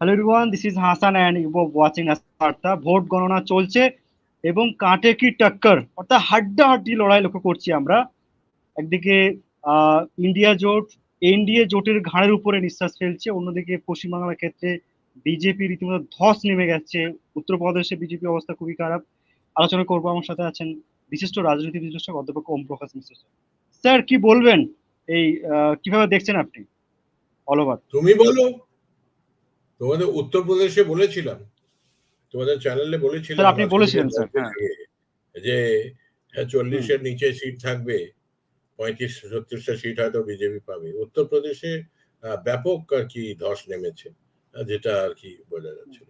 Hello everyone this is Hasan and you watching বার্তা vote গণনা চলছে এবং কাঁটে কি টক্কর? অর্থাৎ হাড্ডাহাড্ডি লড়াই লক্ষ্য করছি আমরা। একদিকে ইন্ডিয়া জোট এনডিএ জোটের ঘাড়ের উপরে নিঃশ্বাস ফেলছে। অন্যদিকে পশ্চিমবাংলার ক্ষেত্রে বিজেপি রীতিমতো ধস নেমে গেছে। উত্তরপ্রদেশে বিজেপি অবস্থা খুবই খারাপ। আলোচনা করব, আমার সাথে আছেন বিশিষ্ট রাজনীতি বিশ্লেষক অধ্যাপক ওম প্রকাশ মিশ্র স্যার। কি বলবেন? এই কীভাবে দেখছেন আপনি? অল ওভার তুমি বলো। তোমাদের উত্তরপ্রদেশে বলেছিলাম। তোমাদের চ্যানেলে বলেছিলাম আপনি বলেছিলেন, স্যার, হ্যাঁ। যে হ্যাঁ, চল্লিশের নিচে সিট থাকবে পঁয়ত্রিশ ছত্রিশটা সিট হয়তো বিজেপি পাবে। উত্তরপ্রদেশে ব্যাপক আর কি ধস নেমেছে যেটা আর কি বোঝা যাচ্ছিল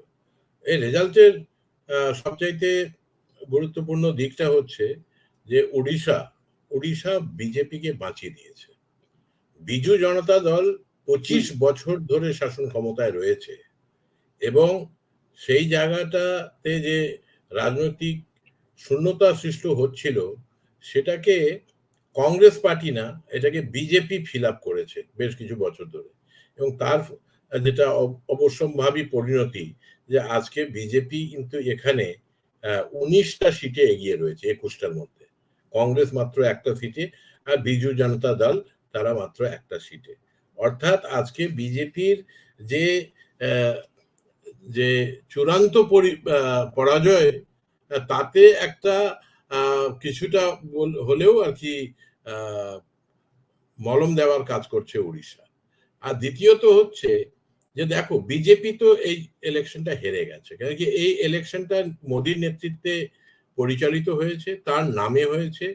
এই রেজাল্টের সবচাইতে গুরুত্বপূর্ণ দিকটা হচ্ছে যে উড়িষ্যা উড়িষ্যা বিজেপিকে বাঁচিয়ে দিয়েছে। বিজু জনতা দল পঁচিশ বছর ধরে শাসন ক্ষমতায় রয়েছে এবং সেই জায়গাটাতে যে রাজনৈতিক শূন্যতা সৃষ্টি হচ্ছিল সেটাকে কংগ্রেস পার্টি না এটাকে বিজেপি ফিল আপ করেছে বেশ কিছু বছর ধরে। এবং তার যেটা অব- অবশ্যম্ভাবী পরিণতি যে আজকে বিজেপি কিন্তু এখানে উনিশটা সিটে এগিয়ে রয়েছে একুশটার মধ্যে। কংগ্রেস মাত্র একটা সিটে আর বিজু জনতা দল তারা মাত্র একটা সিটে। অর্থাৎ আজকে বিজেপির যে যে চূড়ান্ত পরাজয়, তাতে একটা কিছুটা হলেও আর কি মলম দেওয়ার কাজ করছে উড়িষ্যা আর দ্বিতীয়ত হচ্ছে যে দেখো, বিজেপি তো এই ইলেকশনটা হেরে গেছে। কেন কি এই ইলেকশনটা মোদির নেতৃত্বে পরিচালিত হয়েছে, তার নামে হয়েছে।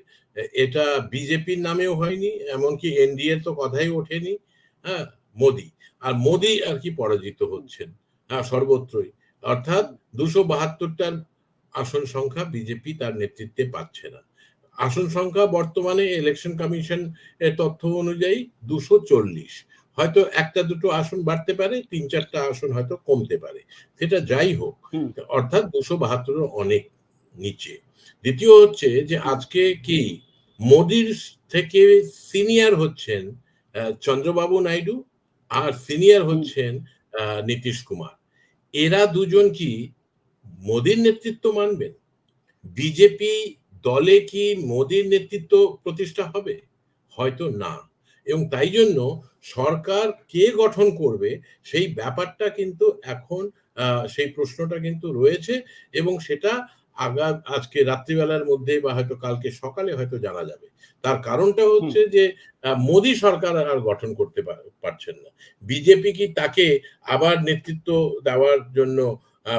এটা বিজেপির নামেও হয়নি, এমনকি এনডিএ তো কথাই ওঠেনি। হ্যাঁ মোদি। আর মোদি আর কি পরাজিত হচ্ছেন? হ্যাঁ সর্বত্রই। অর্থাৎ দুশো বাহাত্তরটার আসন সংখ্যা বিজেপি তার নেতৃত্বে পাচ্ছে না। আসন সংখ্যা বর্তমানে ইলেকশন কমিশন এর তথ্য অনুযায়ী দুশো চল্লিশ। হয়তো একটা দুটো আসন বাড়তে পারে তিন চারটা আসন হয়তো কমতে পারে। সেটা যাই হোক। অর্থাৎ দুশো বাহাত্তর অনেক নিচে। দ্বিতীয় হচ্ছে যে আজকে কি মোদির থেকে সিনিয়র হচ্ছেন চন্দ্রবাবু নাইডু আর সিনিয়র হচ্ছেন নীতিশ কুমার। এরা দুজন কি মোদীর নেতৃত্ব মানবেন? বিজেপি দলে কি মোদীর নেতৃত্ব প্রতিষ্ঠা হবে? হয়তো না। এবং তাই জন্য সরকার কে গঠন করবে সেই ব্যাপারটা কিন্তু এখন আহ, সেই প্রশ্নটা কিন্তু রয়েছে এবং সেটা আগা আজকে রাত্রিবেলার মধ্যে বা হয়তো কালকে সকালে হয়তো জানা যাবে। তার কারণটা হচ্ছে যে মোদী সরকার আর গঠন করতে পারছেন না। বিজেপি কি তাকে আবার নেতৃত্ব দেওয়ার জন্য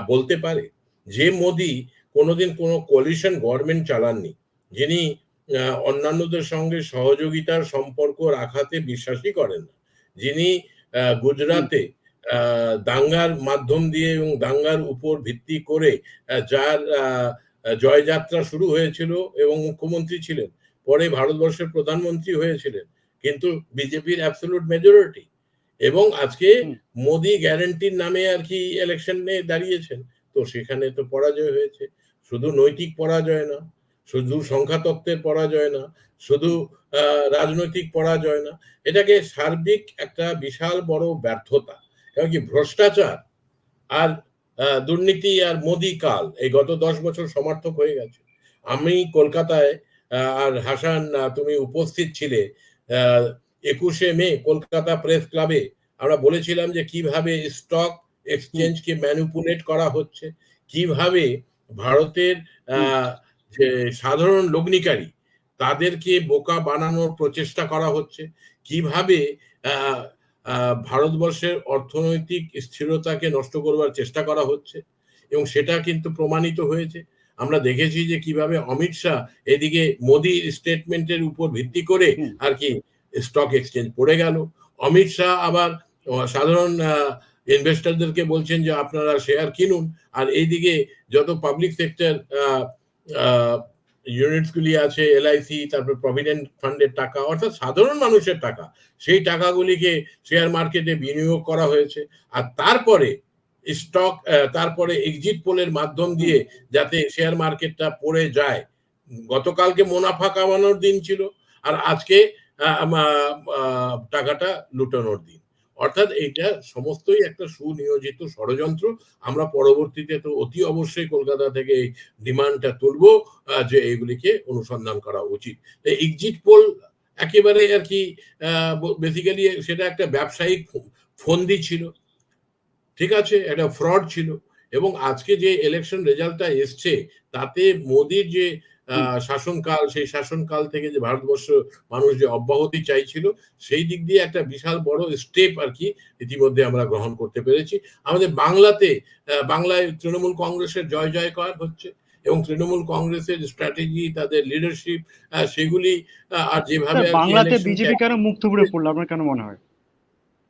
বলতে পারে? যে মোদি কোনোদিন কোনো কোলিশন গভর্নমেন্ট চালাননি যিনি আহ, অন্যান্যদের সঙ্গে সহযোগিতার সম্পর্ক রাখাতে বিশ্বাসই করেন না যিনি আহ, গুজরাটে আহ, দাঙ্গার মাধ্যম দিয়ে এবং দাঙ্গার উপর ভিত্তি করে যার জয়যাত্রা শুরু হয়েছিল এবং মুখ্যমন্ত্রী ছিলেন। পরে ভারতবর্ষের প্রধানমন্ত্রী হয়েছিলেন। কিন্তু বিজেপির অ্যাবসলুট মেজরিটি এবং আজকে। মোদি গ্যারান্টির নামে আর কি ইলেকশনে দাঁড়িয়েছেন। তো সেখানে তো পরাজয় হয়েছে। শুধু নৈতিক পরাজয় না শুধু সংখ্যাতত্ত্বের পরাজয় না শুধু রাজনৈতিক পরাজয় না এটাকে সার্বিক একটা বিশাল বড় ব্যর্থতা। এবং কি ভ্রষ্টাচার? আর দুর্নীতি আর মোদি কাল, এই গত দশ বছর সমর্থক হয়ে গেছে। আমি কলকাতায় আর হাসান তুমি উপস্থিত ছিলে একুশে মে কলকাতা প্রেস ক্লাবে, আমরা বলেছিলাম যে কীভাবে স্টক এক্সচেঞ্জকে ম্যানিপুলেট করা হচ্ছে, কীভাবে ভারতের যে সাধারণ লগ্নিকারী, তাদেরকে বোকা বানানোর প্রচেষ্টা করা হচ্ছে, কীভাবে ভারতবর্ষের অর্থনৈতিক স্থিরতাকে নষ্ট করবার চেষ্টা করা হচ্ছে এবং সেটা কিন্তু প্রমাণিত হয়েছে। আমরা দেখেছি যে কীভাবে অমিত শাহ এদিকে মোদি স্টেটমেন্টের উপর ভিত্তি করে আর কি স্টক এক্সচেঞ্জ পড়ে গেল। অমিত শাহ আবার সাধারণ ইনভেস্টরদেরকে বলছেন যে আপনারা শেয়ার কিনুন। আর এইদিকে যত পাবলিক সেক্টর ইউনিটস গুলি আছে এলআইসি তারপর প্রভিডেন্ট ফান্ডের টাকা, অর্থাৎ সাধারণ মানুষের টাকা, সেই টাকাগুলিকে শেয়ার মার্কেটে বিনিয়োগ করা হয়েছে। আর তারপরে স্টক তারপরে এক্সিট পোলের মাধ্যম দিয়ে যাতে শেয়ার মার্কেটটা পড়ে যায়। গতকালকে মুনাফা কামানোর দিন ছিল, আর আজকে টাকাটা লুটানোর দিন। অর্থাৎ এটা সমস্তই একটা সুনিয়োজিত ষড়যন্ত্র। আমরা পরবর্তীতে তো অতি অবশ্যই কলকাতা থেকে এই ডিমান্ডটা তুলবো যে এগুলিকে অনুসন্ধান করা উচিত। এক্সিট পোল একেবারে আর কি বেসিক্যালি সেটা একটা ব্যবসায়িক ফন্দি ছিল। ঠিক আছে? একটা ফ্রড ছিল। এবং আজকে যে ইলেকশন রেজাল্টটা এসছে, তাতে মোদির যে শাসনকাল সেই শাসনকাল থেকে যে ভারতবর্ষ মানুষ যে অব্যাহতি চাইছিল সেই দিক দিয়ে একটা বিশাল বড় স্টেপ আর কি ইতিমধ্যে আমরা গ্রহণ করতে পেরেছি। আমাদের বাংলাতে বাংলায় তৃণমূল কংগ্রেসের জয় জয়কার হচ্ছে এবং তৃণমূল কংগ্রেসের স্ট্র্যাটেজি তাদের লিডারশিপ সেগুলি আর যেভাবে বাংলাতে বিজেপি কেন মুখ থুবড়ে পড়ল? আপনার কেন মনে হয়?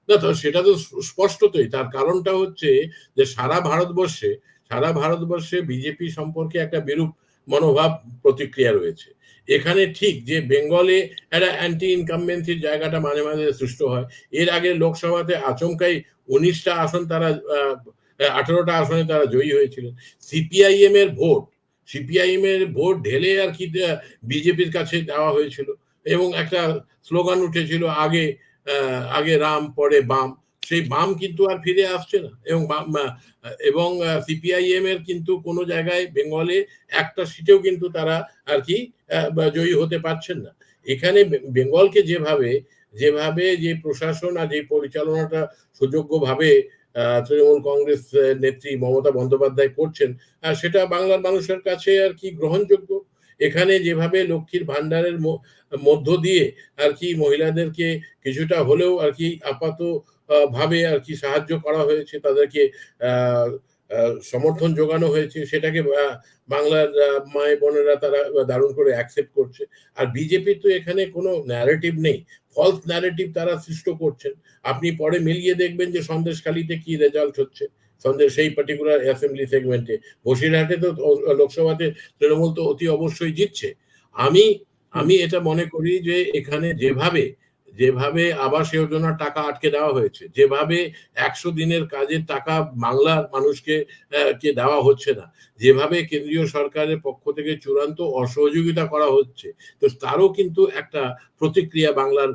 না তো সেটা তো স্পষ্টতই। তার কারণটা হচ্ছে যে সারা ভারতবর্ষে সারা ভারতবর্ষে বিজেপি সম্পর্কে একটা বিরূপ মনোভাব প্রতিক্রিয়া রয়েছে। এখানে ঠিক যে বেঙ্গলে একটা অ্যান্টি ইনকামবেন্সির জায়গাটা মাঝে মাঝে সৃষ্ট হয়, এর আগে লোকসভাতে আচমকাই উনিশটা আসন তারা আঠারোটা আসনে তারা জয়ী হয়েছিলেন। সিপিআইএম এর ভোট সিপিআইএম এর ভোট ঢেলে আর কি বিজেপির কাছে দেওয়া হয়েছিল। এবং একটা স্লোগান উঠেছিল, আগে আগে রাম, পরে বাম। সেই বাম কিন্তু আর ফিরে আসছে না। এবং এবং সিপিআইএম এর কিন্তু কোনো জায়গায় বেঙ্গলে একটা সিটেও কিন্তু তারা আর কি জয়ী হতে পারছেন না। এখানে বেঙ্গলকে যেভাবে যেভাবে যে প্রশাসন আর যে পরিচালনাটা সুযোগ্যভাবে তৃণমূল কংগ্রেস নেত্রী মমতা বন্দ্যোপাধ্যায় করছেন সেটা বাংলার মানুষের কাছে আর কি গ্রহণযোগ্য। এখানে যেভাবে লক্ষ্মীর ভান্ডারের মধ্য দিয়ে আর কি মহিলাদেরকে কিছুটা হলেও আর কি আপাত ভাবে আর কি সাহায্য করা হয়েছে, তাদেরকে সমর্থন যোগানো হয়েছে, সেটাকে বাংলার মায় বোনেরা তারা দারুণ করে অ্যাকসেপ্ট করছে। আর বিজেপির তো এখানে কোনো ন্যারেটিভ নেই ফলস ন্যারেটিভ তারা সৃষ্ট করছেন। আপনি পরে মিলিয়ে দেখবেন যে সন্দেশখালিতে কি রেজাল্ট হচ্ছে। সন্দেশ, সেই পার্টিকুলার অ্যাসেম্বলি সেগমেন্টে বসিরহাটে তো লোকসভাতে তৃণমূল তো অতি অবশ্যই জিতছে। আমি আমি এটা মনে করি যে এখানে যেভাবে যেভাবে আবাস যোজনার টাকা আটকে দেওয়া হয়েছে, যেভাবে একশো দিনের কাজের টাকা বাংলার মানুষকে কে দেওয়া হচ্ছে না যেভাবে কেন্দ্রীয় সরকারের পক্ষ থেকে চূড়ান্ত অসহযোগিতা করা হচ্ছে, তো তারও কিন্তু একটা প্রতিক্রিয়া বাংলার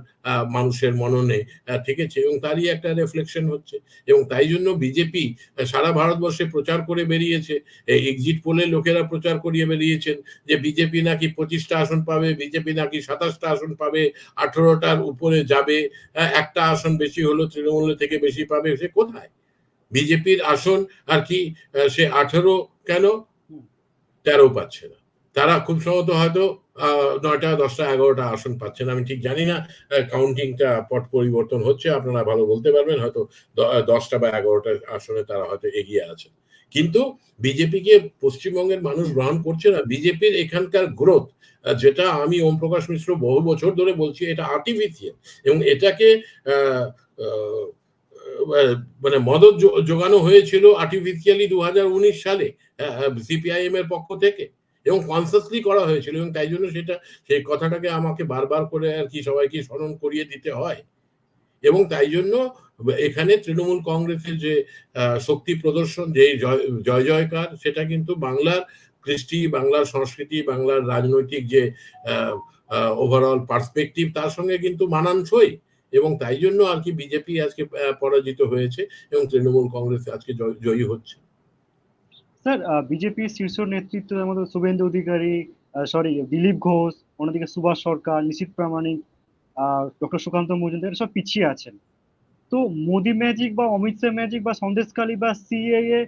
মানুষের মননে থেকেছে এবং তারই একটা রিফ্লেকশন হচ্ছে এবং তাই জন্য বিজেপি সারা ভারতবর্ষে প্রচার করে বেরিয়েছে এক্সিট পোলে লোকেরা প্রচার করিয়ে বেরিয়েছেন যে বিজেপি নাকি পঁচিশটা আসন পাবে, বিজেপি নাকি সাতাশটা আসন পাবে, আঠারোটার উপরে যাবে একটা আসন বেশি হলো, তৃণমূলের থেকে বেশি পাবে, সে কোথায়? বিজেপির আসন আর কি সে আঠারো কেন? তেরো পাচ্ছে না। তারা খুব সম্ভবত হয়তো নয়টা দশটা এগারোটা আসন পাচ্ছেন আমি ঠিক জানি না কাউন্টিংটা পট পরিবর্তন হচ্ছে আপনারা ভালো বলতে পারবেন হয়তো দশটা বা এগারোটা আসনে তারা হয়তো এগিয়ে আছেন। কিন্তু বিজেপিকে পশ্চিমবঙ্গের মানুষ গ্রহণ করছে না। বিজেপির এখানকার গ্রোথ যেটা আমি ওম প্রকাশ মিশ্র বহু বছর ধরে বলছি এটা আর্টিফিশিয়াল এবং এটাকে মানে মদত জোগানো হয়েছিল আর্টিফিশিয়ালি দু হাজার উনিশ সালে সিপিআইএম এর পক্ষ থেকে এবং কনসাসলি করা হয়েছিল এবং তাই জন্য সেটা, সেই কথাটাকে আমাকে বারবার করে আর কি সবাইকে স্মরণ করিয়ে দিতে হয়। এবং তাই জন্য এখানে তৃণমূল কংগ্রেসের যে শক্তি প্রদর্শন, যে জয় জয়কার, সেটা কিন্তু বাংলার কৃষ্টি, বাংলার সংস্কৃতি, বাংলার রাজনৈতিক যে ওভারঅল পার্সপেক্টিভ তার সঙ্গে কিন্তু মানানসই। এবং তাই জন্য আর কি বিজেপি আজকে পরাজিত হয়েছে এবং তৃণমূল কংগ্রেস আজকে জয়ী হচ্ছে। স্যার বিজেপি শীর্ষ নেতৃত্বের মধ্যে শুভেন্দু অধিকারী সরি দিলীপ ঘোষ অন্যদিকে সুভাষ সরকার নিশীথ প্রামাণিক ডক্টর সুকান্ত মজুমদার এরা সব পিছিয়ে আছেন। তো মোদি ম্যাজিক বা অমিত শাহ ম্যাজিক বা সন্দেশকালী বা সিএএ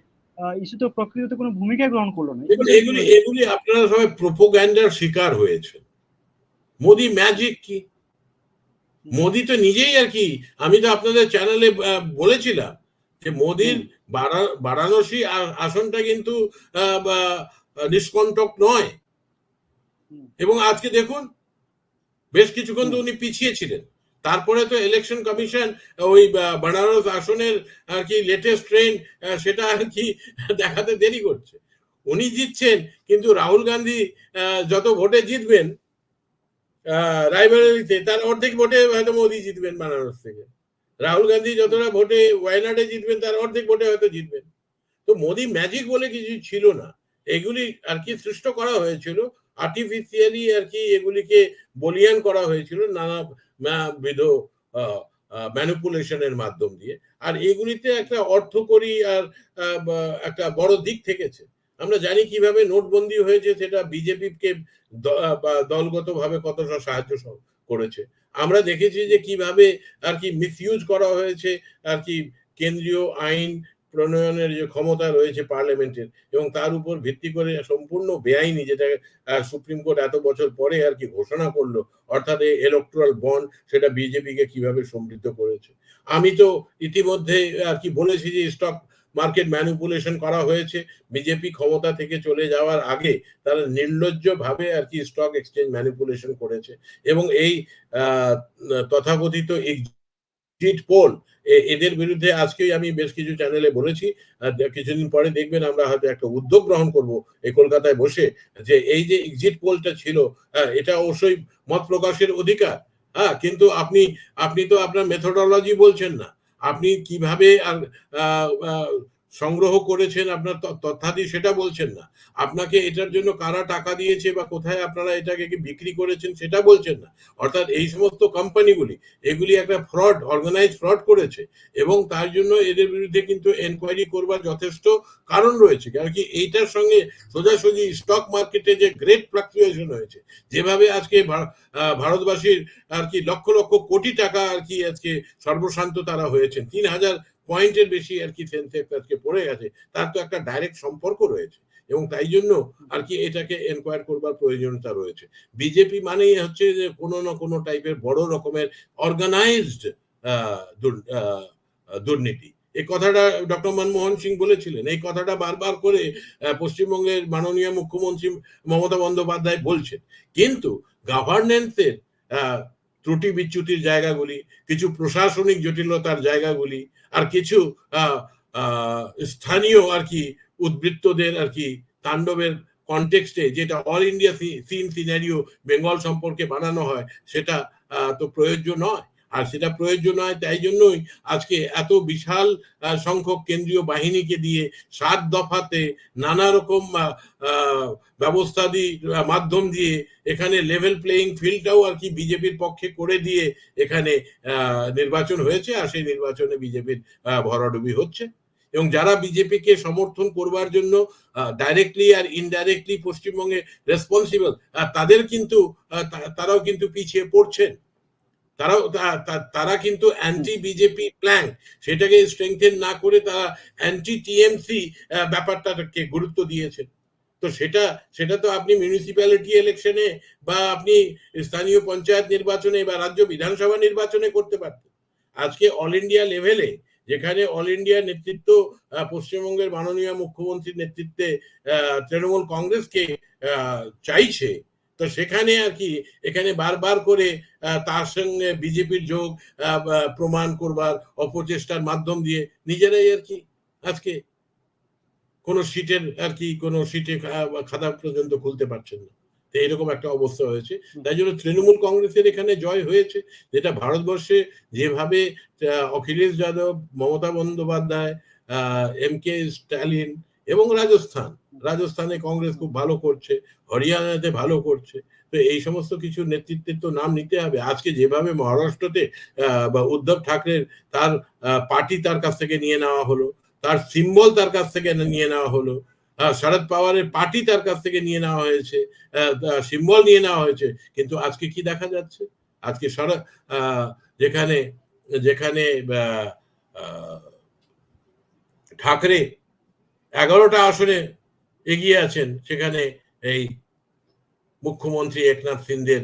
ইস্যু তো প্রকৃতিতে কোনো ভূমিকা গ্রহণ করল না। এগুলি এগুলি এগুলি আপনারা সবাই প্রোপোগ্যান্ডার শিকার হয়েছে মোদি ম্যাজিক কি? মোদি তো নিজেই আর কি আমি তো আপনাদের চ্যানেলে বলেছিলাম যে মোদির বারাণসী আসনটা কিন্তু নিষ্কণ্টক নয়। এবং আজকে দেখুন বেশ কিছুক্ষণ তো উনি পিছিয়ে ছিলেন। তারপরে তো ইলেকশন কমিশন ওই বেনারস আসনের আর কি লেটেস্ট ট্রেন্ড সেটা আর কি দেখাতে দেরি করছে। উনি জিতছেন কিন্তু রাহুল গান্ধী যত ভোটে জিতবেন রায়বেরেলিতে তার অর্ধেক ভোটে হয়তো মোদি জিতবেন বেনারস থেকে। রাহুল গান্ধী যতটা ভোটে ওয়াইনাডে জিতবেন, তার অর্ধেক ভোটে হয়তো জিতবেন। তো মোদি ম্যাজিক বলে কিছু ছিল না। এগুলি আর কি সৃষ্ট করা হয়েছিল। আর্টিফিশিয়ালি আর কি এগুলিকে বলিয়ান করা হয়েছিল নানা বিধ ম্যানিপুলেশনের মাধ্যম দিয়ে। আর এগুলিতে একটা অর্থকরী আর একটা বড় দিক থেকেছে। আমরা জানি কীভাবে নোটবন্দি হয়েছে, সেটা বিজেপিকে দলগতভাবে কতটা সাহায্য সহ- করেছে। আমরা দেখেছি যে কীভাবে আর কি মিসইউজ করা হয়েছে, আর কি কেন্দ্রীয় আইন প্রণয়নের যে ক্ষমতা রয়েছে পার্লামেন্টের, এবং তার উপর ভিত্তি করে সম্পূর্ণ বেআইনি যেটা সুপ্রিম কোর্ট এত বছর পরে আর কি ঘোষণা করল, অর্থাৎ ইলেকট্রাল বন্ড সেটা বিজেপিকে কীভাবে সমৃদ্ধ করেছে। আমি তো ইতিমধ্যে আর কি বলেছি যে স্টক মার্কেট ম্যানিপুলেশন করা হয়েছে বিজেপি ক্ষমতা থেকে চলে যাওয়ার আগে তারা নির্লজ্জ ভাবে আর কি স্টক এক্সচেঞ্জ ম্যানিপুলেশন করেছে এবং এই তথাকথিত এক্সিট পোল এদের বিরুদ্ধে আজকেই আমি বেশ কিছু চ্যানেলে বলেছি কিছুদিন পরে দেখবেন আমরা হয়তো একটা উদ্যোগ গ্রহণ করব এই কলকাতায় বসে যে এই যে এক্সিট পোলটা ছিল হ্যাঁ, এটা অবশ্যই মত প্রকাশের অধিকার হ্যাঁ কিন্তু আপনি আপনি তো আপনার মেথোডোলজি বলছেন না। আপনি কীভাবে আর সংগ্রহ করেছেন আপনার তথ্যাদি সেটা বলছেন না। আপনাকে এটার জন্য কারা টাকা দিয়েছে বা কোথায় আপনারা এটাকে কি বিক্রি করেছেন সেটা বলছেন না। অর্থাৎ এই সমস্ত কোম্পানিগুলি, এগুলি একটা ফ্রড অর্গানাইজ ফ্রড করেছে এবং তার জন্য এদের বিরুদ্ধে কিন্তু এনকোয়ারি করবার যথেষ্ট কারণ রয়েছে। কারণ কি এইটার সঙ্গে সোজাসুজি স্টক মার্কেটে যে গ্রেট ফ্লাকচুয়েশন হয়েছে, যেভাবে আজকে ভারতবাসীর আর কি লক্ষ লক্ষ কোটি টাকা আর কি আজকে সর্বশান্ত তারা হয়েছেন। তিন হাজার পয়েন্টের বেশি আর কি সেন্সেক্স আজকে পড়ে গেছে, তার তো একটা ডাইরেক্ট সম্পর্ক রয়েছে। এবং তাই জন্য আর কি এটাকে এনকোয়ার করবার প্রয়োজনীয়তা রয়েছে। বিজেপি মানেই হচ্ছে যে কোনো না কোনো টাইপের বড় রকমের অর্গানাইজড দুর্নীতি। এই কথাটা ডক্টর মনমোহন সিং বলেছিলেন। এই কথাটা বারবার করে পশ্চিমবঙ্গের মাননীয় মুখ্যমন্ত্রী মমতা বন্দ্যোপাধ্যায় বলছেন। কিন্তু গভর্নেন্সের ত্রুটি বিচ্যুতির জায়গাগুলি, কিছু প্রশাসনিক জটিলতার জায়গাগুলি, আর কিছু স্থানীয় আর কি উদ্বৃত্তদের আর কি তাণ্ডবের কনটেক্সটে যেটা all India scene scenario Bengal সম্পর্কে বানানো হয়, সেটা তো প্রযোজ্য নয়। আর সেটা প্রয়োজন হয় তাই জন্যই আজকে এত বিশাল সংখ্যক কেন্দ্রীয় বাহিনীকে দিয়ে সাত দফাতে নানা রকম ব্যবস্থা মাধ্যম দিয়ে এখানে লেভেল প্লেয়িং ফিল্ডটাও আর কি বিজেপির পক্ষে করে দিয়ে এখানে নির্বাচন হয়েছে আর সেই নির্বাচনে বিজেপির ভরাডুবি হচ্ছে। এবং যারা বিজেপিকে সমর্থন করবার জন্য ডাইরেক্টলি আর ইনডাইরেক্টলি পশ্চিমবঙ্গে রেসপন্সিবল তাদের কিন্তু তারাও কিন্তু পিছিয়ে পড়ছেন। তারাও তারা কিন্তু অ্যান্টি বিজেপি প্ল্যান সেটাকে স্ট্রেংথেন না করে তারা অ্যান্টি টিএমসি ব্যাপারটাকে গুরুত্ব দিয়েছেন। তো সেটা সেটা তো আপনি মিউনিসিপ্যালিটি ইলেকশনে বা আপনি স্থানীয় পঞ্চায়েত নির্বাচনে বা রাজ্য বিধানসভা নির্বাচনে করতে পারতেন। আজকে অল ইন্ডিয়া লেভেলে যেখানে অল ইন্ডিয়া নেতৃত্ব পশ্চিমবঙ্গের মাননীয় মুখ্যমন্ত্রীর নেতৃত্বে তৃণমূল কংগ্রেসকে চাইছে তো সেখানে আর কি এখানে বারবার করে তার সঙ্গে বিজেপির যোগ প্রমাণ করবার অপচেষ্টার মাধ্যম দিয়ে নিজেরাই আর কি আজকে কোন সিটের আর কি কোন সিটে খাতা পর্যন্ত খুলতে পারছেন না। তো এরকম একটা অবস্থা হয়েছে। তাই জন্য তৃণমূল কংগ্রেসের এখানে জয় হয়েছে। যেটা ভারতবর্ষে যেভাবে অখিলেশ যাদব মমতা বন্দ্যোপাধ্যায় এম কে স্ট্যালিন এবং রাজস্থান রাজস্থানে কংগ্রেস খুব ভালো করছে, হরিয়ানাতে ভালো করছে, তো এই সমস্ত কিছু নেতৃত্বের তো নাম নিতে হবে। আজকে যেভাবে মহারাষ্ট্রতে বা উদ্ধব ঠাকরের তার পার্টি তার কাছ থেকে নিয়ে নেওয়া হলো, তার সিম্বল তার কাছ থেকে নিয়ে নেওয়া হলো শরদ পাওয়ারের পার্টি তার কাছ থেকে নিয়ে নেওয়া হয়েছে সিম্বল নিয়ে নেওয়া হয়েছে, কিন্তু আজকে কি দেখা যাচ্ছে? আজকে শরদ যেখানে যেখানে ঠাকরে এগারোটা আসনে এগিয়ে আছেন সেখানে এই মুখ্যমন্ত্রী একনাথ সিন্ডের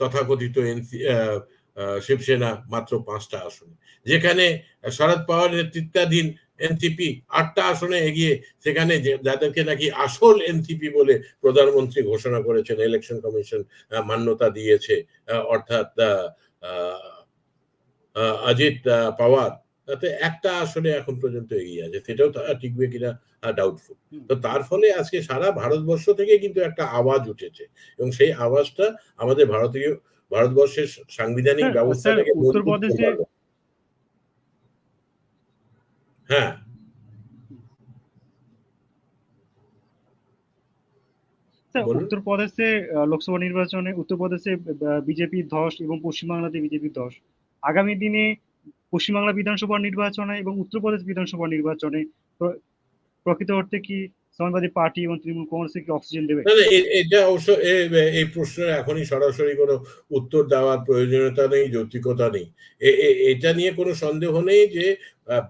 তথাকথিত আহ, শিবসেনা মাত্র পাঁচটা আসনে। যেখানে শরদ পাওয়ার নেতৃত্বাধীন এনসিপি আটটা আসনে এগিয়ে সেখানে যাদেরকে নাকি আসল এনসিপি বলে প্রধানমন্ত্রী ঘোষণা করেছেন ইলেকশন কমিশন মান্যতা দিয়েছে অর্থাৎ অজিত পাওয়ার তাতে একটা আসনে এখন পর্যন্ত এগিয়ে আছে সেটাও তা- টিকবে কিনা ডাউটফুল তো তার ফলে আজকে সারা ভারতবর্ষ থেকে কিন্তু একটা আওয়াজ উঠেছে এবং সেই আওয়াজটা আমাদের ভারতীয় ভারতবর্ষের সাংবিধানিক স্যার, ব্যবস্থাটাকে। হ্যাঁ। উত্তরপ্রদেশে লোকসভা নির্বাচনে উত্তরপ্রদেশে বিজেপি ধস এবং পশ্চিমবাংলাতে বিজেপি ধস। আগামী দিনে পশ্চিমবাংলা বিধানসভা নির্বাচনে এবং উত্তরপ্রদেশ বিধানসভা নির্বাচনে প্রকৃত অর্থে কি সমাজবাদী পার্টি এবং তৃণমূল কংগ্রেসকে কি অক্সিজেন দেবে? এটা অবশ্য এই প্রশ্নের এখনই সরাসরি কোনো উত্তর দেওয়ার প্রয়োজনীয়তা নেই যৌক্তিকতা নেই। এটা নিয়ে কোনো সন্দেহ নেই যে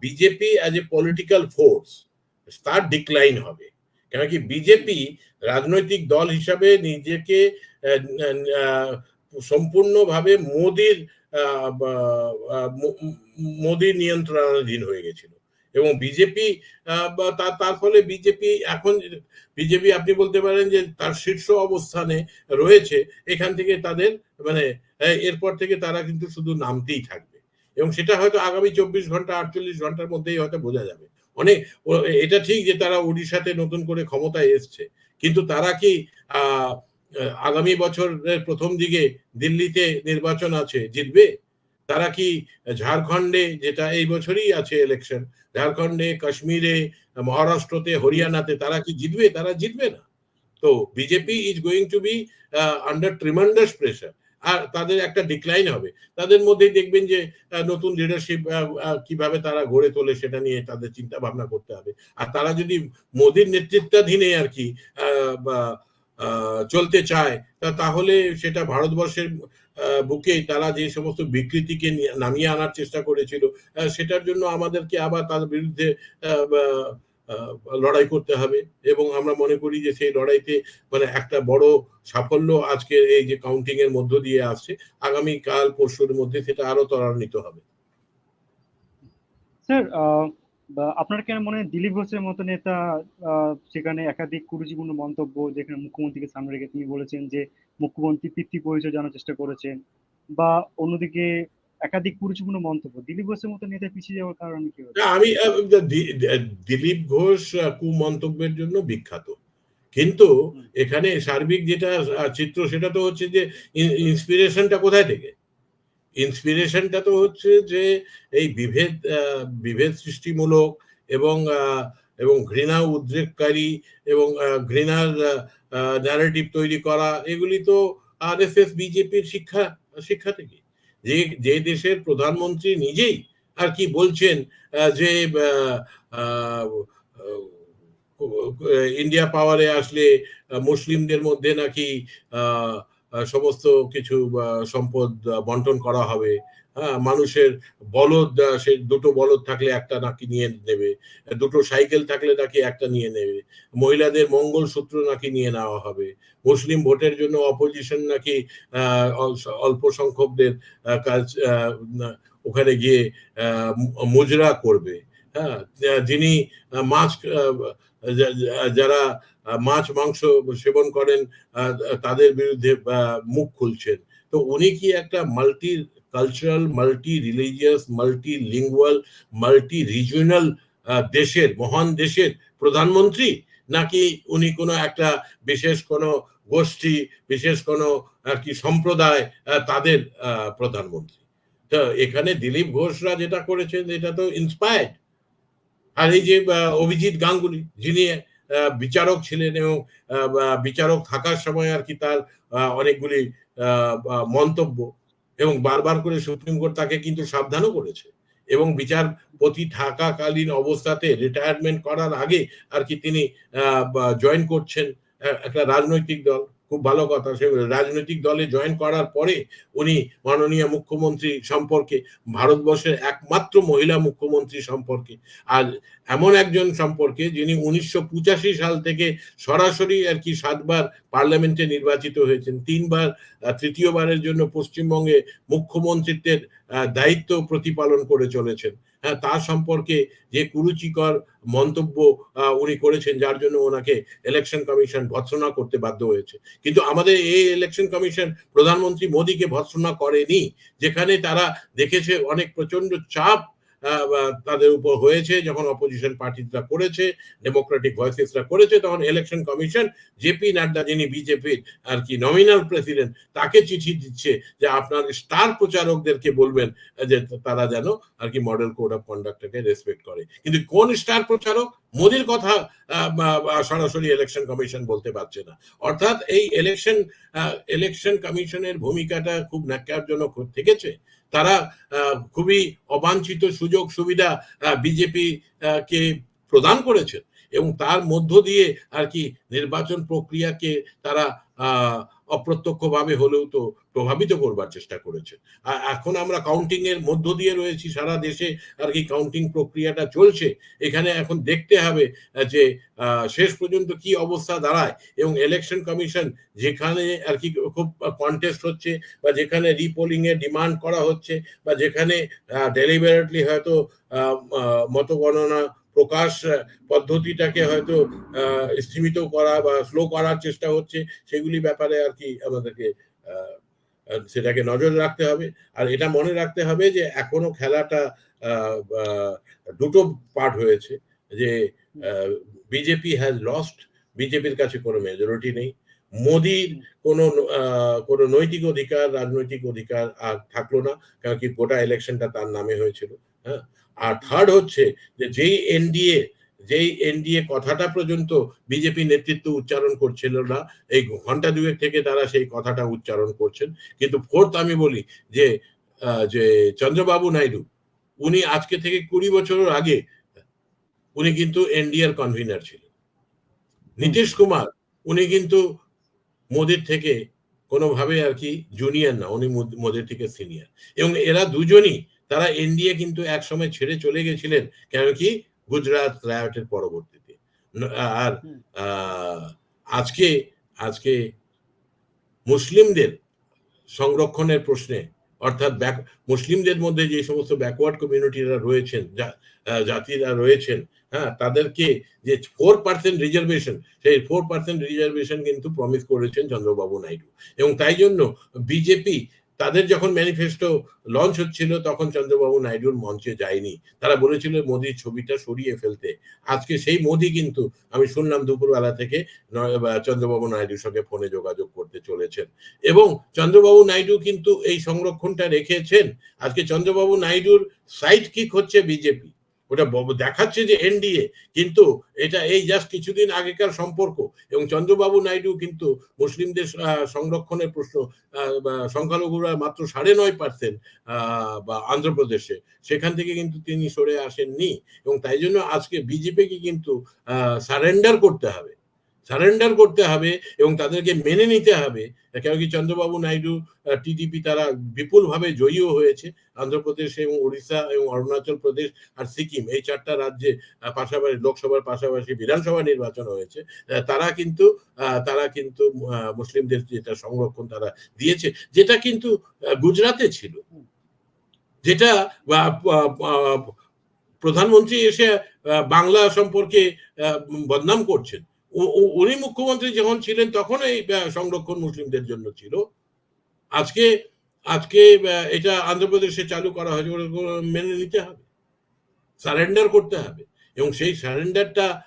BJP as a political force তার ডিক্লাইন হবে। কেন কি বিজেপি রাজনৈতিক দল হিসাবে নিজেকে সম্পূর্ণভাবে মোদির আহ, বা- মো- মোদির নিয়ন্ত্রণাধীন হয়ে গেছিল। এবং বিজেপি তার ফলে বিজেপি এখন বিজেপি আপনি বলতে পারেন যে তার শীর্ষ অবস্থানে রয়েছে এখান থেকে তাদের মানে এরপর থেকে তারা কিন্তু শুধু নামতেই থাকবে। এবং সেটা হয়তো আগামী চব্বিশ ঘণ্টা আটচল্লিশ ঘণ্টার মধ্যেই হয়তো বোঝা যাবে। অনেক এটা ঠিক যে তারা উড়িষ্যাতে নতুন করে ক্ষমতায় এসছে। কিন্তু তারা কি আহ, আগামী বছরের প্রথম দিকে দিল্লিতে নির্বাচন আছে, জিতবে? তারা কি ঝাড়খণ্ডে, যেটা এই বছরই আছে ইলেকশন ঝাড়খণ্ডে, কাশ্মীরে, মহারাষ্ট্রতে, হরিয়ানাতে, তারা কি জিতবে? তারা জিতবে না। তো BJP is going to be under tremendous pressure আর তাদের একটা ডিক্লাইন হবে। তাদের মধ্যেই দেখবেন যে নতুন লিডারশিপ কীভাবে তারা গড়ে তোলে সেটা নিয়ে তাদের চিন্তা ভাবনা করতে হবে। আর তারা যদি মোদির নেতৃত্বাধীনে আর কি চলতে চায়, তা তাহলে সেটা ভারতবর্ষের বুকেই তারা যে সমস্ত বিকৃতিকে নামিয়ে আনার চেষ্টা করেছিল সেটার জন্য আমাদেরকে আবার তার বিরুদ্ধে লড়াই করতে হবে। এবং আমরা মনে করি যে সেই লড়াইতে মানে একটা বড় সাফল্য আজকে এই যে কাউন্টিং এর মধ্য দিয়ে আসছে, আগামী কাল, পরশুর মধ্যে সেটা আরও ত্বরান্বিত হবে। স্যার আপনার কেন মনে হয় দিলীপ ঘোষের মতো নেতা সেখানে একাধিক কুরুচিপূর্ণ মন্তব্য যেখানে মুখ্যমন্ত্রীকে সামনে রেখে তিনি বলেছেন যে মুখ্যমন্ত্রী পিতৃ পরিচয় জানার চেষ্টা করেছেন বা অন্যদিকে একাধিক কুরুচিপূর্ণ মন্তব্য দিলীপ ঘোষের মতো নেতা পিছিয়ে যাওয়ার কারণ কি আমি দিলীপ ঘোষ কুমন্তব্যের জন্য বিখ্যাত। কিন্তু এখানে সার্বিক যেটা চিত্র সেটা তো হচ্ছে যে ইন্সপিরেশনটা কোথায় থেকে? ইন্সপিরেশনটা তো হচ্ছে যে এই বিভেদ বিভেদ সৃষ্টিমূলক এবং এবং ঘৃণা উদ্রেককারী এবং ঘৃণার ন্যারেটিভ তৈরি করা এগুলি তো আর এস এস বিজেপির শিক্ষা শিক্ষা থেকে। যে যে দেশের প্রধানমন্ত্রী নিজেই আর কি বলছেন যে ইন্ডিয়া পাওয়ারে আসলে মুসলিমদের মধ্যে নাকি আহ, সমস্ত কিছু সম্পদ বন্টন করা হবে। হ্যাঁ মানুষের বলদ সে দুটো বলদ থাকলে একটা নাকি নিয়ে নেবে, দুটো সাইকেল থাকলে নাকি একটা নিয়ে নেবে, মহিলাদের মঙ্গল সূত্র নাকি নিয়ে নেওয়া হবে, মুসলিম ভোটের জন্য অপোজিশন নাকি অল্প সংখ্যকদের কাজ ওখানে গিয়ে মুজরা করবে। হ্যাঁ যিনি যা- যারা মাছ, মাংস সেবন করেন তাদের বিরুদ্ধে মুখ খুলছেন। তো উনি কি একটা multi cultural multi religious multi lingual multi regional দেশের, মহান দেশের প্রধানমন্ত্রী? নাকি উনি কোনো একটা বিশেষ কোনো গোষ্ঠী, বিশেষ কোনো আর কি সম্প্রদায় তাদের প্রধানমন্ত্রী? তো এখানে দিলীপ ঘোষরা যেটা করেছেন, এটা তো ইন্সপায়ার্ড আর এই যে অভিজিৎ গাঙ্গুলি, যিনি বিচারক ছিলেন এবং বিচারক থাকার সময় আর কি তার অনেকগুলি মন্তব্য এবং বারবার করে সুপ্রিম কোর্ট তাকে কিন্তু সাবধানও করেছে এবং বিচারপতি থাকাকালীন অবস্থাতে রিটায়ারমেন্ট করার আগে আর কি তিনি জয়েন করছেন একটা রাজনৈতিক দল। খুব ভালো কথা, সে রাজনৈতিক দলে জয়েন করার পরে উনি মাননীয় মুখ্যমন্ত্রী সম্পর্কে, ভারতবর্ষের একমাত্র মহিলা মুখ্যমন্ত্রী সম্পর্কে। আর এমন একজন সম্পর্কে যিনি উনিশশো পঁচাশি সাল থেকে সরাসরি আর কি সাতবার পার্লামেন্টে নির্বাচিত হয়েছেন। তিনবার তৃতীয়বারের জন্য পশ্চিমবঙ্গে মুখ্যমন্ত্রীত্বের দায়িত্ব প্রতিপালন করে চলেছেন। তার সম্পর্কে যে কুরুচিকর মন্তব্য উনি করেছেন, যার জন্য ওনাকে ইলেকশন কমিশন ভৎসনা করতে বাধ্য হয়েছে। কিন্তু আমাদের এই ইলেকশন কমিশন প্রধানমন্ত্রী মোদীকে ভৎসনা করেনি, যেখানে তারা দেখেছে অনেক প্রচণ্ড চাপ তাদের উপর হয়েছে, যখন অপোজিশন পার্টিরা করেছে ডেমোক্রেটিক ভয়েসেসরা করেছে, তখন ইলেকশন কমিশন জেপি নাড্ডা যিনি বিজেপির আর কি নমিনাল প্রেসিডেন্ট তাকে চিঠি দিচ্ছে যে আপনার স্টার প্রচারকদেরকে বলবেন, যে তারা যেন আর কি মডেল কোড অফ কন্ডাক্টটাকে রেসপেক্ট করে। কিন্তু কোন স্টার প্রচারক? মোদির কথা সরাসরি ইলেকশন কমিশন বলতে পারছে না। অর্থাৎ এই ইলেকশন ইলেকশন কমিশনের ভূমিকাটা খুব ন্যাক্কারজনক থেকেছে। তারা খুবই অবাঞ্ছিত সুযোগ সুবিধা বিজেপি কে প্রদান করেছেন এবং তার মধ্য দিয়ে আর কি নির্বাচন প্রক্রিয়াকে তারা অপ্রত্যক্ষভাবে হলেও তো প্রভাবিত করবার চেষ্টা করেছে আর এখন আমরা কাউন্টিং এর মধ্য দিয়ে রয়েছি, সারা দেশে আর কি কাউন্টিং প্রক্রিয়াটা চলছে। এখানে এখন দেখতে হবে যে শেষ পর্যন্ত কি অবস্থা দাঁড়ায় এবং ইলেকশন কমিশন যেখানে আর কি খুব কন্টেস্ট হচ্ছে বা যেখানে রিপোলিং এর ডিমান্ড করা হচ্ছে বা যেখানে ডেলিভারেটলি হয়তো মতগণনা প্রকাশ পদ্ধতিটাকে হয়তো স্থিমিত করা বা স্লো করার চেষ্টা হচ্ছে, সেগুলি ব্যাপারে আর কি আমাদেরকে সেটাকে নজর রাখতে হবে। আর এটা মনে রাখতে হবে যে এখনও খেলাটা দুটো পার্ট হয়েছে, যে বিজেপি হ্যাজ লস্ট বিজেপির কাছে কোনো মেজরিটি নেই। মোদির কোনো কোনো নৈতিক অধিকার, রাজনৈতিক অধিকার আর থাকল না, কারণ কি গোটা ইলেকশনটা তার নামে হয়েছিল। হ্যাঁ আর থার্ড হচ্ছে যে যেই এনডিএ যেই এনডিএ কথাটা পর্যন্ত বিজেপি নেতৃত্ব উচ্চারণ করছিল না, এই ঘণ্টা দুয়েক থেকে তারা সেই কথাটা উচ্চারণ করছেন। কিন্তু ফোর্থ আমি বলি যে যে চন্দ্রবাবু নাইডু, উনি আজকে থেকে কুড়ি বছর আগে, উনি কিন্তু এনডিএর কনভিনার ছিলেন। নীতিশ কুমার, উনি কিন্তু মোদির থেকে কোনোভাবে আর কি জুনিয়র না, উনি মোদ- মোদির থেকে সিনিয়র এবং এরা দুজনই তারা এনডিএ কিন্তু একসময় ছেড়ে চলে গেছিলেন কেন কি? গুজরাট রায়টের পরবর্তীতে। আর আজকে আজকে মুসলিমদের সংরক্ষণের প্রশ্নে অর্থাৎ ব্যাক- মুসলিমদের মধ্যে যে সমস্ত ব্যাকওয়ার্ড কমিউনিটিরা রয়েছেন জাতিরা রয়েছেন হ্যাঁ তাদেরকে যে ফোর পার্সেন্ট রিজার্ভেশন সেই ফোর পার্সেন্ট রিজার্ভেশন কিন্তু প্রমিস করেছেন চন্দ্রবাবু নাইডু। এবং তাই জন্য বিজেপি তাদের যখন ম্যানিফেস্টো লঞ্চ হচ্ছিল, তখন চন্দ্রবাবু নাইডুর মঞ্চে যায়নি। তারা বলেছিল, মোদির ছবিটা সরিয়ে ফেলতে। আজকে সেই মোদি কিন্তু, আমি শুনলাম দুপুরবেলা থেকে চন্দ্রবাবু নাইডুর সঙ্গে ফোনে যোগাযোগ করতে চলেছেন। এবং চন্দ্রবাবু নাইডু কিন্তু এই সংরক্ষণটা রেখেছেন। আজকে চন্দ্রবাবু নাইডুর সাইড কিক হচ্ছে বিজেপি। ওটা দেখাচ্ছে যে এনডিএ কিন্তু এটা এই জাস্ট কিছুদিন আগেকার সম্পর্ক। এবং চন্দ্রবাবু নাইডু কিন্তু মুসলিমদের সংরক্ষণের প্রশ্ন সংখ্যালঘুরা মাত্র সাড়ে নয় পার্সেন্ট বা আন্ধ্রপ্রদেশে। সেখান থেকে কিন্তু তিনি সরে আসেননি। এবং তাই জন্য আজকে বিজেপিকে কিন্তু সারেন্ডার করতে হবে। সারেন্ডার করতে হবে এবং তাদেরকে মেনে নিতে হবে। কেন কি চন্দ্রবাবু নাইডু টিডিপি তারা বিপুলভাবে জয়ীও হয়েছে। অন্ধ্রপ্রদেশ এবং উড়িষ্যা এবং অরুণাচল প্রদেশ আর সিকিম এই চারটা রাজ্যে পাশাপাশি, লোকসভার পাশাপাশি বিধানসভা নির্বাচন হয়েছে। তারা কিন্তু তারা কিন্তু মুসলিমদের যেটা সংরক্ষণ তারা দিয়েছে, যেটা কিন্তু গুজরাতে ছিল। যেটা প্রধানমন্ত্রী এসে বাংলা সম্পর্কে বদনাম করছেন। উনি মুখ্যমন্ত্রী যখন ছিলেন তখন এই সংরক্ষণ মুসলিমদের জন্য ছিল। আজকে আজকে এটা অন্ধ্রপ্রদেশে চালু করা হয়েছে মেনে নিতে হবে। সারেন্ডার করতে হবে। এবং সেই সারেন্ডারটা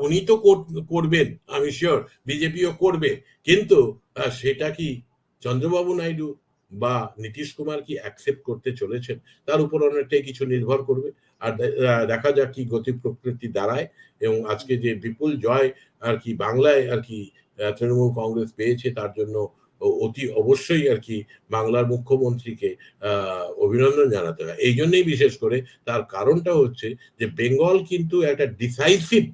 উনি তো কর- করবেন, আমি শিওর বিজেপিও করবে। কিন্তু সেটা কি চন্দ্রবাবু নাইডু বা নীতিশ কুমার কি অ্যাকসেপ্ট করতে চলেছেন, তার উপর অনেকটাই কিছু নির্ভর করবে। আর দেখা যাক কি গতি প্রকৃতি দাঁড়ায় এবং আজকে যে বিপুল জয় আর কি বাংলায় আর কি তৃণমূল কংগ্রেস পেয়েছে, তার জন্য অতি অবশ্যই আর কি বাংলার মুখ্যমন্ত্রীকে অভিনন্দন জানাতে হয়। এই জন্যই বিশেষ করে তার কারণটা হচ্ছে যে বেঙ্গল কিন্তু একটা ডিসাইসিভ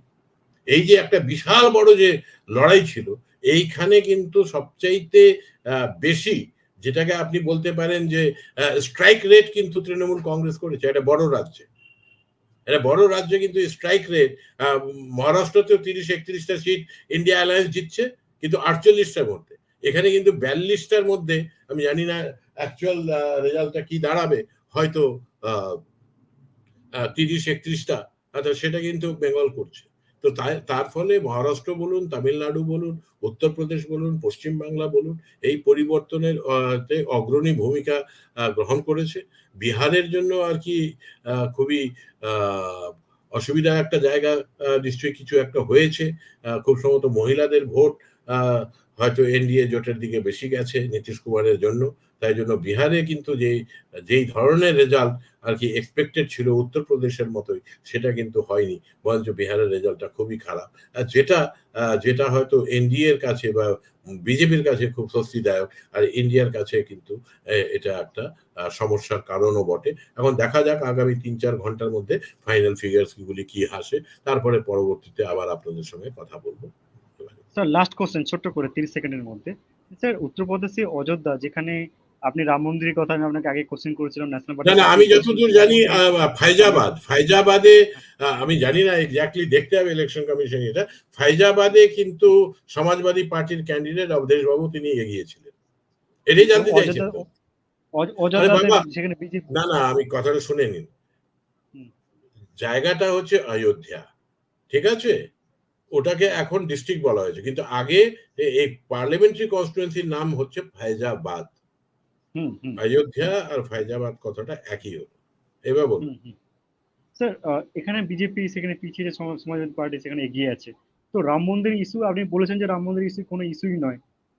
এই যে একটা বিশাল বড় যে লড়াই ছিল, এইখানে কিন্তু সবচাইতে বেশি যেটাকে আপনি বলতে পারেন যে স্ট্রাইক রেট কিন্তু তৃণমূল কংগ্রেস করেছে একটা বড় রাজ্যে। একটা বড় রাজ্যে কিন্তু স্ট্রাইক রেট মহারাষ্ট্রতেও তিরিশ, একত্রিশটা সিট ইন্ডিয়া অ্যালায়েন্স জিতছে, কিন্তু আটচল্লিশটার মধ্যে এখানে কিন্তু বিয়াল্লিশটার মধ্যে, আমি জানি না অ্যাকচুয়াল রেজাল্টটা কি দাঁড়াবে, হয়তো তিরিশ, একত্রিশটা অর্থাৎ সেটা কিন্তু বেঙ্গল করছে। তো তার ফলে মহারাষ্ট্র বলুন, তামিলনাড়ু বলুন, উত্তরপ্রদেশ বলুন, পশ্চিমবাংলা বলুন, এই পরিবর্তনের অগ্রণী ভূমিকা গ্রহণ করেছে। বিহারের জন্য আর কি খুবই অসুবিধা একটা জায়গা নিশ্চয়ই কিছু একটা হয়েছে। খুব সম্ভবত মহিলাদের ভোট হয়তো এনডিএ জোটের দিকে বেশি গেছে নীতিশ কুমারের জন্য। তাই জন্য বিহারে কিন্তু যেই যেই ধরনের রেজাল্ট আর কি এক্সপেক্টেড ছিল উত্তরপ্রদেশের মতোই, সেটা কিন্তু হয়নি। বরঞ্চ বিহারের রেজাল্টটা খুবই খারাপ। যেটা যেটা হয়তো এনডিএ এর কাছে বা বিজেপির কাছে খুব স্বস্তিদায়ক, আর ইন্ডিয়ার কাছে কিন্তু এটা একটা সমস্যার কারণও বটে। এখন দেখা যাক আগামী তিন চার ঘণ্টার মধ্যে ফাইনাল ফিগার্স গুলি কি আসে। তারপরে পরবর্তীতে আবার আপনাদের সঙ্গে কথা বলব। স্যার লাস্ট কোশ্চেন ছোট্ট করে, তিরিশ সেকেন্ডের মধ্যে। স্যার উত্তরপ্রদেশে অযোধ্যা, যেখানে আপনি রাম মন্দিরের কথা আমি আপনাকে আগে কোশ্চেন করেছিলাম ন্যাশনাল না না আমি যতদূর জানি ফাইজাবাদ ফাইজাবাদে আমি জানি না এক্স্যাক্টলি দেখতে হবে ইলেকশন কমিশন এটা। ফাইজাবাদে কিন্তু সমাজবাদী পার্টির ক্যান্ডিডেট অবধেশ বাবু তিনি এগিয়েছিলেন। এটাই জানতে বিজেপি না না আমি কথাটা শুনে নিন। জায়গাটা হচ্ছে অযোধ্যা ঠিক আছে? ওটাকে এখন ডিস্ট্রিক্ট বলা হয়েছে। কিন্তু আগে এই পার্লামেন্টারি কনস্টিটুয়েন্সির নাম হচ্ছে ফাইজাবাদ। হুম অযোধ্যা আর ফাইজাবাদ কথাটা একই হলো। এবার বলুন। স্যার এখানে বিজেপি সেখানে পিছিয়ে সমাজ- সমাজবাদী পার্টি সেখানে এগিয়ে আছে। তো রাম মন্দির ইস্যু আপনি বলেছেন যে রাম মন্দির ইস্যু কোনো ইস্যুই নয়।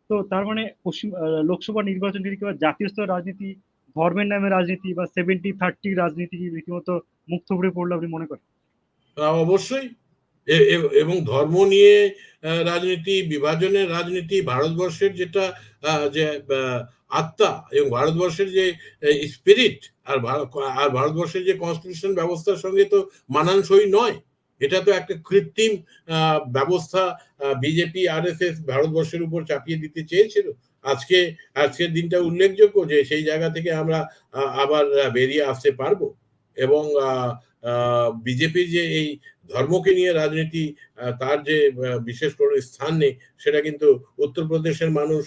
তো তার মানে পশ্চিম লোকসভা নির্বাচন যদি কেউ জাতীয় স্তরের রাজনীতি ধর্মের নামে রাজনীতি বা সেভেন্টি থার্টি রাজনীতি রীতিমতো মুখ থুবড়ে পড়ল আপনি মনে করেন? অবশ্যই। এবং ধর্ম নিয়ে রাজনীতি, বিভাজনের রাজনীতি, ভারতবর্ষের যেটা যে আত্মা এবং ভারতবর্ষের যে স্পিরিট আর আর ভারতবর্ষের যে কনস্টিটিউশন ব্যবস্থার সঙ্গে তো মানানসই নয়। এটা তো একটা কৃত্রিম ব্যবস্থা বিজেপি আর এস এস ভারতবর্ষের উপর চাপিয়ে দিতে চেয়েছিল। আজকে, আজকের দিনটা উল্লেখযোগ্য যে, সেই জায়গা থেকে আমরা আবার বেরিয়ে আসতে পারব। এবং বিজেপির যে এই ধর্মকে নিয়ে রাজনীতি তার যে বিশেষ করে স্থান নেই, সেটা কিন্তু উত্তরপ্রদেশের মানুষ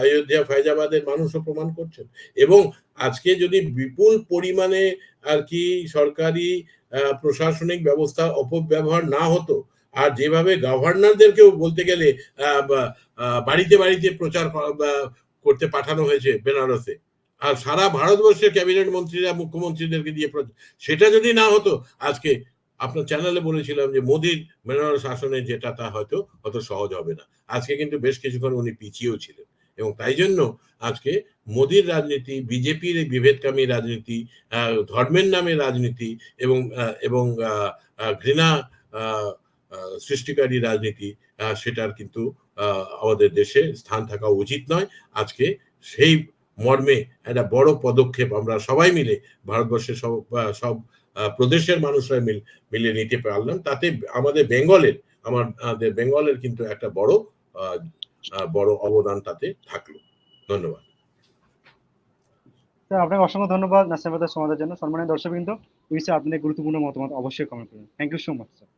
অযোধ্যা, ফায়জাবাদের মানুষও প্রমাণ করছেন। এবং আজকে যদি বিপুল পরিমাণে আর কি সরকারি প্রশাসনিক ব্যবস্থা অপব্যবহার না হতো, আর যেভাবে গভর্নরদেরকেও বলতে গেলে বাড়িতে বাড়িতে প্রচার করা- করতে পাঠানো হয়েছে বেনারসে আর সারা ভারতবর্ষের ক্যাবিনেট মন্ত্রীরা, মুখ্যমন্ত্রীদেরকে দিয়ে সেটা যদি না হতো, আজকে আপনার চ্যানেলে বলেছিলাম যে মোদির মেনার শাসনে যেটা তা হয়তো অত সহজ হবে না। আজকে কিন্তু বেশ কিছুক্ষণ উনি পিছিয়েও ছিলেন এবং তাই জন্য আজকে মোদির রাজনীতি, বিজেপির বিভেদকামী রাজনীতি ধর্মের নামে রাজনীতি এবং এবং ঘৃণা সৃষ্টিকারী রাজনীতি সেটার কিন্তু আমাদের দেশে স্থান থাকা উচিত নয়। আজকে সেই মর্মে একটা বড় পদক্ষেপ আমরা সবাই মিলে, ভারতবর্ষের সব সব প্রদেশের মানুষরা মিল, মিলে নিতে পারলাম। তাতে আমাদের বেঙ্গলের আমাদের বেঙ্গলের কিন্তু একটা বড় বড় অবদান তাতে থাকল। ধন্যবাদ। আপনাকে অসংখ্য ধন্যবাদ ন্যাশনাল সমাজের জন্য। সম্মানের এই বিষয়ে আপনাদের গুরুত্বপূর্ণ মতামত অবশ্যই কমেন্ট করুন। Thank you so much sir